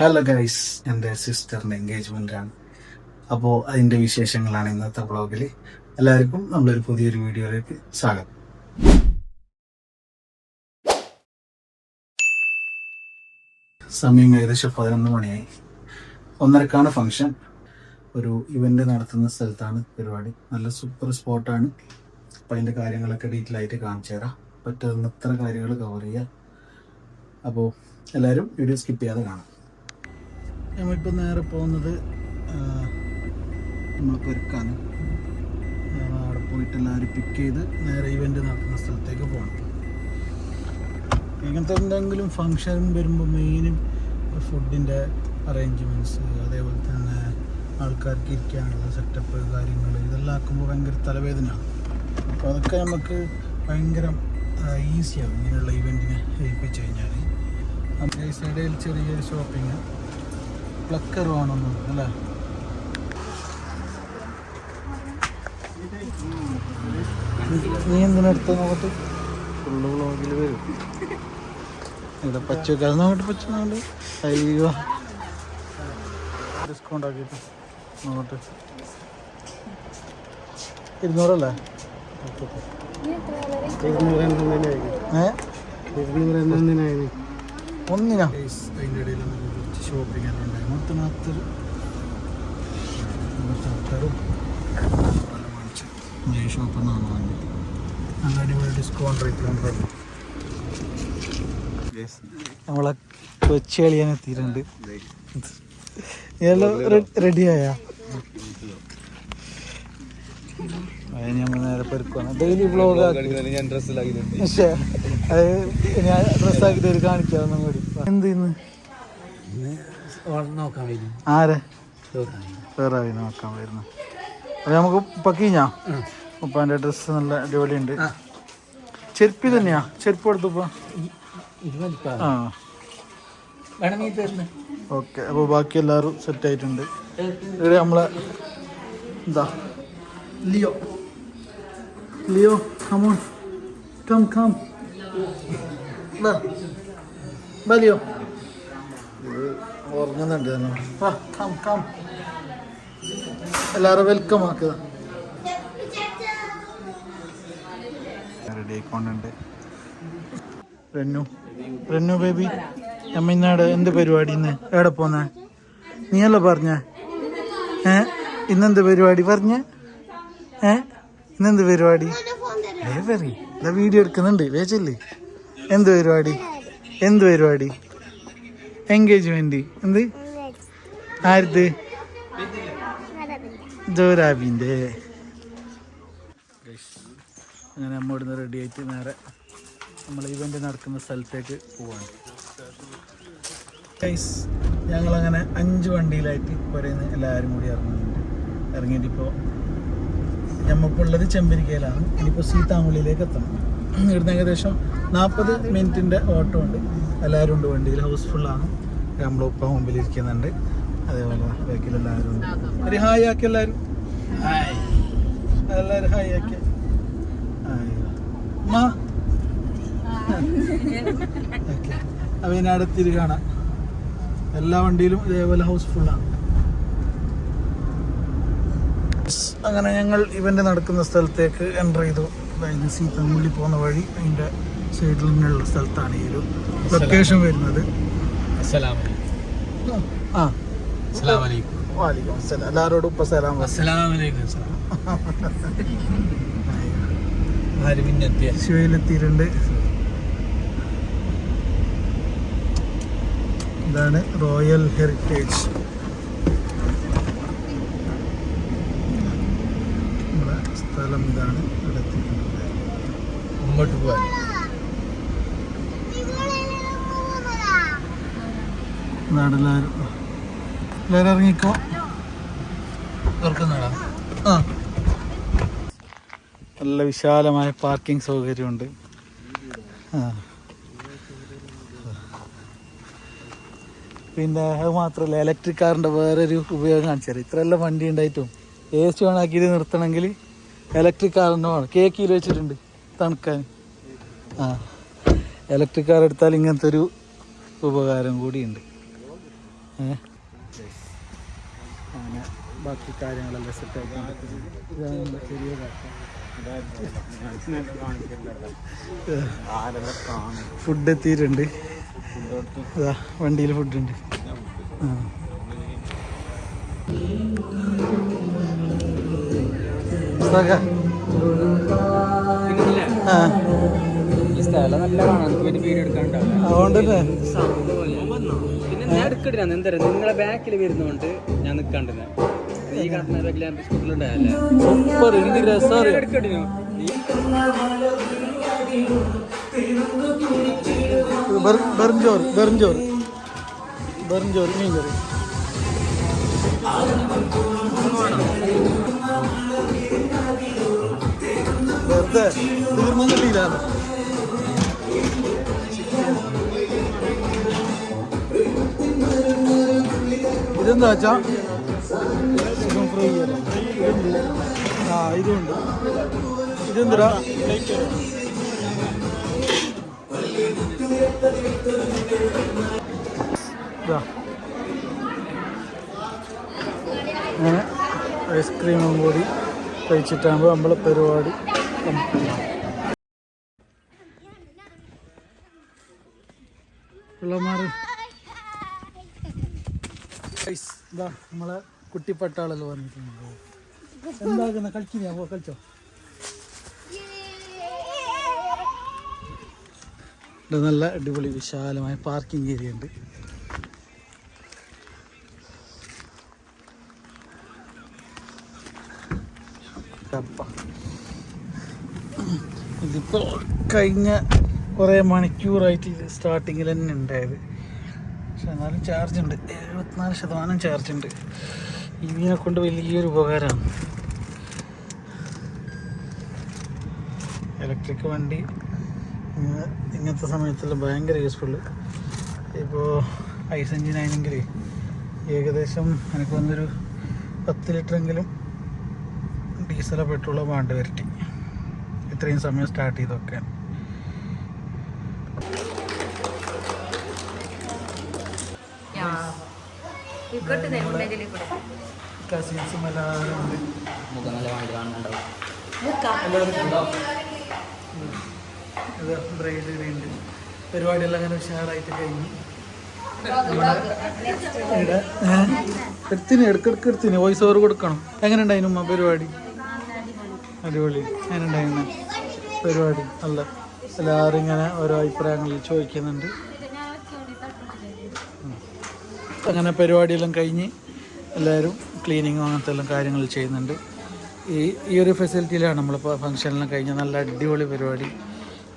Hello guys എന്റെ സിസ്റ്ററിന്റെ engagement ആണ്. അപ്പോൾ അതിന്റെ വിശേഷങ്ങളാണ് ഇന്നത്തെ ബ്ലോഗിൽ എല്ലാവർക്കും നമ്മളൊരു പുതിയൊരു വീഡിയോയിലേക്ക് സ്വാഗതം. സമയം ഏകദേശം പതിനൊന്ന് മണിയായി. ഒന്നരക്കാണ് ഫംഗ്ഷൻ ഒരു ഇവന്റ് നടത്തുന്ന സ്ഥലത്താണ് പരിപാടി. നല്ല സൂപ്പർ സ്പോട്ടാണ് അപ്പം അതിന്റെ കാര്യങ്ങളൊക്കെ ഡീറ്റെയിൽ ആയിട്ട് കാണിച്ചു തരാം. പറ്റുന്നത്ര കാര്യങ്ങൾ കവർ ചെയ്യുക അപ്പോൾ എല്ലാവരും വീഡിയോ സ്കിപ്പ് ചെയ്യാതെ കാണാം. നമ്മളിപ്പോൾ നേരെ പോകുന്നത് നമ്മൾ പെരുക്കാണ്. അവിടെ പോയിട്ട് എല്ലാവരും പിക്ക് ചെയ്ത് നേരെ ഇവന്റ് നടക്കുന്ന സ്ഥലത്തേക്ക് പോകണം. ഇങ്ങനത്തെ എന്തെങ്കിലും ഫങ്ഷൻ വരുമ്പോൾ മെയിനും ഫുഡിന്റെ അറേഞ്ച്മെന്റ്സ് അതേപോലെ തന്നെ ആൾക്കാർക്ക് ഇരിക്കാനുള്ള സെറ്റപ്പ് കാര്യങ്ങൾ ഇതെല്ലാം ആക്കുമ്പോൾ ഭയങ്കര തലവേദനയാണ്. അപ്പോൾ അതൊക്കെ നമുക്ക് ഭയങ്കര ഈസിയാവും ഇങ്ങനെയുള്ള ഇവന്റിനെ ഏൽപ്പിച്ച് കഴിഞ്ഞാൽ നമുക്ക് ഈ സൈഡിൽ ചെറിയൊരു ഷോപ്പിങ് പ്ലക്കർ വേണമെന്ന് അല്ലേ? നീ എന്തിനെടുത്ത നോക്കട്ട്? ഫുള്ള് ബ്ലോഗിൽ വരും ഇവിടെ പച്ച അത് നോക്കട്ടെ പച്ച നോക്കട്ടെ അയ്യോ. ഡിസ്കൗണ്ട് ആക്കിയിട്ട് നോക്കട്ടെ. ഇരുന്നൂറല്ലേ? ഇരുന്നൂറ് എന്തെങ്കിലും ഇരുന്നൂറ് ഏ ഒന്നിനാ? അതിന്റെ ഇടയിൽ കുറച്ച് ഷോപ്പിംഗ് എല്ലാം ഉണ്ടായി. മൊത്തം അത്ര ചക്കറും ഈ ഷോപ്പിൽ നിന്നാണ് വാങ്ങിയത് നല്ല അടിപൊളി ഡിസ്കൗണ്ട് റേറ്റിലാണ് നമ്മളെ കൊച്ചി കളിയാൻ എത്തിയിട്ടുണ്ട്. എല്ലാം റെഡിയായ ഡെയിലി വ്ലോഗ് ഞാൻ ഡ്രസ്സിലാക്കി പക്ഷേ അത് ഞാൻ ഡ്രസ്സാക്കി തരും കാണിക്കാവുന്ന കൂടി എന്ത് ഇന്ന്? നോക്കാൻ വരും ആരെ? വേറെ നോക്കാൻ വരുന്നു. അത് നമുക്ക് പക്കിഞ്ഞാ ഉപ്പാന്റെ ഡ്രസ്സ് നല്ല അടിപൊളിയുണ്ട്. ചെരുപ്പി തന്നെയാ ചെരുപ്പ് കൊടുത്തപ്പോ ആ. ഓക്കെ അപ്പോൾ ബാക്കി എല്ലാവരും സെറ്റ് ആയിട്ടുണ്ട്. ഇവിടെ നമ്മളെ എന്താ? Leo. Leo come. Come come Leo. ഉറങ്ങുന്നുണ്ട് തന്നെ. വാ കം കം എല്ലാവരും വെൽക്കം ആക്കുക റെഡി ആയിക്കൊണ്ടുണ്ട്. റെന്നു. റെന്നു ബേബി തമിഴ്നാട് എന്ത് പരിപാടി ഇന്ന്? എവിടെ പോന്നെ? നീയല്ല പറഞ്ഞ? ഏ? ഇന്നെന്ത് പരിപാടി? പറഞ്ഞ? ഏ? ഇന്നെന്ത് പരിപാടി? ഇതാ വീഡിയോ എടുക്കുന്നുണ്ട്. വേച്ചല്ലേ എന്ത് പരിപാടി? എന്ത് പരിപാടി? എൻഗേജ്മെന്റ് എന്ത്? ആരുത്? ജോരാബിന്റെ അങ്ങനെ നമ്മൾ ഇവിടുന്ന് റെഡി ആയിട്ട് നേരെ നമ്മൾ ഇവന്റ് നടക്കുന്ന സ്ഥലത്തേക്ക് പോവാണ്. ഗൈസ് ഞങ്ങളങ്ങനെ അഞ്ച് വണ്ടിയിലായിട്ട് കുറേ എല്ലാവരും കൂടി ഇറങ്ങുന്നുണ്ട്. ഇറങ്ങിയിട്ട് ഇപ്പോൾ ഉള്ളത് ചെമ്പരിക്കയിലാണ്. ഇനിയിപ്പോൾ സീതാമുള്ളിയിലേക്ക് എത്തണം. ഇവിടുന്ന് ഏകദേശം നാൽപ്പത് മിനിറ്റിന്റെ ഓട്ടോ ഉണ്ട് എല്ലാവരും ഉണ്ട് വണ്ടിയിൽ. ഹൗസ്ഫുള്ളാണ് നമ്മളിപ്പോൾ മുമ്പിൽ ഇരിക്കുന്നുണ്ട് അതേപോലെ ബാക്കിൽ എല്ലാവരും ഉണ്ട്. ഒരു ഹായ് ആക്കി എല്ലാവരും. എല്ലാവരും ഹായ് ആക്കി. ഓക്കെ. അപ്പോൾ ഇനി അടുത്തിരി കാണാം. എല്ലാ വണ്ടിയിലും ഇതേപോലെ ഹൗസ്ഫുള്ളാണ് അങ്ങനെ ഞങ്ങൾ ഇവന്റ് നടക്കുന്ന സ്ഥലത്തേക്ക് എന്റർ ചെയ്തു. അതായത് സീതമുള്ളി പോകുന്ന വഴി അതിന്റെ സൈഡിൽ നിന്നുള്ള സ്ഥലത്താണ് ഈ ഒരു ലൊക്കേഷൻ വരുന്നത്. ആ. വാലിക്കും അസ്സലാം. എല്ലാവരോടും ഇപ്പം സലാം ശിവയിലെത്തിയിട്ടുണ്ട്. ഇതാണ് റോയൽ ഹെറിറ്റേജ് സ്ഥലം ഇതാണ് ഇവിടെ മുമ്പോട്ട് പോകാൻ ഇതാണ് എല്ലാവരും ഇറങ്ങിക്കോ. തുറക്കുന്നതാ. നല്ല വിശാലമായ പാർക്കിംഗ് സൗകര്യമുണ്ട്. പിന്നെ അത് മാത്രമല്ല ഇലക്ട്രിക് കാറിന്റെ വേറൊരു ഉപയോഗം കാണിച്ചാൽ ഇത്രയെല്ലാം വണ്ടി ഉണ്ടായിട്ടും. എ സി ഓണാക്കിയിട്ട് നിർത്തണമെങ്കിൽ ഇലക്ട്രിക് കാർ തന്നെ വേണം. കേക്കിൽ വെച്ചിട്ടുണ്ട്. തണുക്കാൻ. ആ. ഇലക്ട്രിക് കാർ എടുത്താൽ ഇങ്ങനത്തെ ഒരു ഉപകാരം കൂടിയുണ്ട്. അങ്ങനെ ബാക്കി കാര്യങ്ങളെല്ലാം സെറ്റ് ആയിക്കൊണ്ടിരിക്കുന്നു ഇതാണ് നമ്മുടെ ചെറിയ ഫുഡ് എത്തിയിട്ടുണ്ട്. വണ്ടിയിൽ ഫുഡുണ്ട് ആ. ഉസ്താദേ, ആ. ഈ സ്ഥലം നല്ല കാണാൻ പിന്നെ വീഡിയോ എടുക്കാനുണ്ടാവും അതുകൊണ്ട് തന്നെ പിന്നെ ഞാൻ എടുക്കട്ടില്ല. എന്താ നിങ്ങളെ ബാക്കിൽ വരുന്നോണ്ട് ഞാൻ നിൽക്കാണ്ടിരുന്നെ ഈ കാണുന്ന ബാക്കിൽ ഞാൻ സ്കൂട്ടിലുണ്ടായല്ലേ സൂപ്പർ എന്ത് രസം എടുക്കട്ടിനോ മീൻ കറി വെറുതെ തീർന്നു കിട്ടിയില്ല ഇതെന്താ വെച്ചാ ചിക്കൻ ഫ്രൈ ആ ഇതുണ്ട്. ഇതെന്തിടാ ഇതാ. അങ്ങനെ ഐസ്ക്രീമും കൂടി കഴിച്ചിട്ടാകുമ്പോൾ നമ്മളെ പരിപാടി നമ്മളെ കുട്ടിപ്പട്ടാളല്ലോ വന്നിട്ടുണ്ട്. എന്താകുന്ന? കളിക്കുന്ന പോ കളിച്ചോ. ഇവിടെ നല്ല അടിപൊളി വിശാലമായ പാർക്കിംഗ് ഏരിയ ഉണ്ട്. കപ്പ. ഇതിപ്പോൾ കഴിഞ്ഞ കുറേ മണിക്കൂറായിട്ട് ഇത് സ്റ്റാർട്ടിങ്ങിൽ തന്നെ ഉണ്ടായത്. പക്ഷെ എന്നാലും ചാർജ് ഉണ്ട്. എഴുപത്തിനാല് ശതമാനം ചാർജ് ഉണ്ട്. ഇതിനെ കൊണ്ട് വലിയൊരു ഉപകാരമാണ്. ഇലക്ട്രിക് വണ്ടി ഇങ്ങനത്തെ സമയത്തെല്ലാം ഭയങ്കര യൂസ്ഫുൾ ഇപ്പോൾ ഐസ് എഞ്ചിനായെങ്കിൽ ഏകദേശം എനിക്ക് വന്നൊരു പത്ത് ലിറ്ററെങ്കിലും ഡീസലോ പെട്രോളോ വേണ്ടി വരട്ടി. ഇത്രയും സമയം സ്റ്റാർട്ട് ചെയ്തൊക്കെ. കസിൻസും എല്ലാവരും ഉണ്ട്. ബ്രൈഡ് പരിപാടിയെല്ലാം അങ്ങനെ ഉഷാറായിട്ട് കഴിഞ്ഞു. എടുത്തിന് ഇടക്കിടക്ക് എടുത്തിന് വോയിസ് ഓവർ കൊടുക്കണം. എങ്ങനെ ഉണ്ടായിരുന്നു ഉമ്മ പരിപാടി? അടിപൊളി. അതിനുണ്ടായിരുന്ന പരിപാടി. നല്ല എല്ലാവരും ഇങ്ങനെ ഓരോ അഭിപ്രായങ്ങളിൽ ചോദിക്കുന്നുണ്ട്. അങ്ങനെ പരിപാടിയെല്ലാം കഴിഞ്ഞ് എല്ലാവരും ക്ലീനിങ്ങും അങ്ങനത്തെ എല്ലാം കാര്യങ്ങൾ ചെയ്യുന്നുണ്ട്. ഈ ഈ ഒരു ഫെസിലിറ്റിയിലാണ് നമ്മളിപ്പോൾ ഫംഗ്ഷനെല്ലാം കഴിഞ്ഞ നല്ല അടിപൊളി പരിപാടി.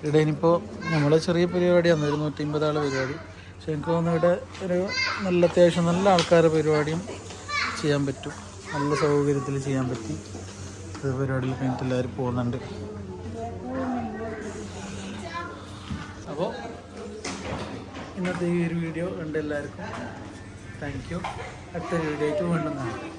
ഇവിടെ ഇനിയിപ്പോൾ നമ്മളെ ചെറിയ പരിപാടിയാണ് ഒരു നൂറ്റി അമ്പത് ആളെ പരിപാടി. പക്ഷെ എനിക്ക് തോന്നുന്നു ഇവിടെ ഒരു നല്ല അത്യാവശ്യം നല്ല ആൾക്കാരുടെ പരിപാടിയും ചെയ്യാൻ പറ്റും. നല്ല സൗകര്യത്തിൽ ചെയ്യാൻ പറ്റി. പരിപാടിയിൽ കഴിഞ്ഞിട്ട് എല്ലാവരും പോകുന്നുണ്ട്. അപ്പോൾ ഇന്നത്തെ ഈ ഒരു വീഡിയോ കണ്ട എല്ലാവർക്കും താങ്ക് യു അടുത്ത വീഡിയോയ്ക്ക് ആയിട്ട് വീണ്ടും കാണാം.